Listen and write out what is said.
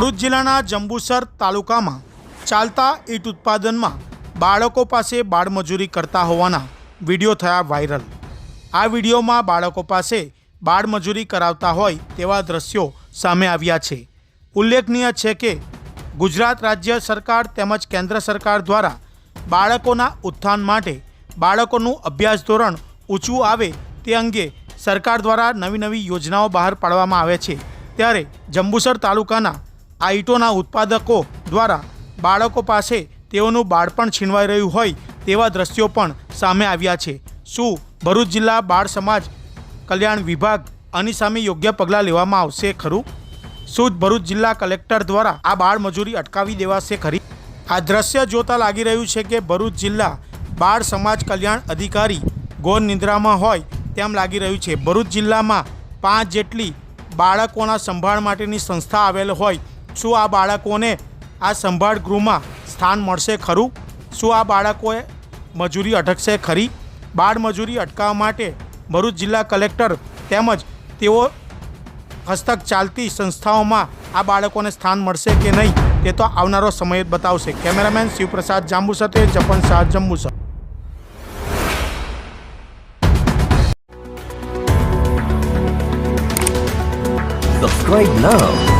જિલ્લાના જંબુસર તાલુકામાં ચાલતા ઈટ ઉત્પાદનમાં બાળકો પાસે બાળમજૂરી કરતા હોવાના વીડિયો થયા વાયરલ. આ વિડીયોમાં બાળકો પાસે બાળમજૂરી કરાવતા હોય તેવા દ્રશ્યો સામે આવ્યા છે. ઉલ્લેખનીય છે કે ગુજરાત રાજ્ય સરકાર તેમજ કેન્દ્ર સરકાર દ્વારા બાળકોના ઉત્થાન માટે બાળકોનું અભ્યાસ ધોરણ ઊંચું આવે તે અંગે સરકાર દ્વારા નવી નવી યોજનાઓ બહાર પાડવામાં આવે છે. ત્યારે જંબુસર તાલુકાના આ ઉત્પાદકો દ્વારા બાળકો પાસે તેઓનું બાળપણ છીનવાઈ રહ્યું હોય તેવા દ્રશ્યો પણ સામે આવ્યા છે. શું ભરૂચ જિલ્લા બાળ સમાજ કલ્યાણ વિભાગ આની સામે યોગ્ય પગલાં લેવામાં આવશે ખરું? શું ભરૂચ જિલ્લા કલેક્ટર દ્વારા આ બાળ મજૂરી અટકાવી દેવાશે ખરી? આ દ્રશ્ય જોતા લાગી રહ્યું છે કે ભરૂચ જિલ્લા બાળ સમાજ કલ્યાણ અધિકારી ગોર નિંદ્રામાં હોય તેમ લાગી રહ્યું છે. ભરૂચ જિલ્લામાં પાંચ જેટલી બાળકોના સંભાળ માટેની સંસ્થા આવેલ હોય શું આ બાળકોને આ સંભાળ ગૃહમાં સ્થાન મળશે ખરું? શું આ બાળકોએ મજૂરી અટકશે ખરી? બાળ મજૂરી અટકાવવા માટે ભરૂચ જિલ્લા કલેક્ટર તેમજ તેઓ હસ્તક ચાલતી સંસ્થાઓમાં આ બાળકોને સ્થાન મળશે કે નહીં તે તો આવનારો સમય બતાવશે. કેમેરામેન શિવપ્રસાદ જાંબુ તે જપન શાહ જંબુસર. Subscribe now.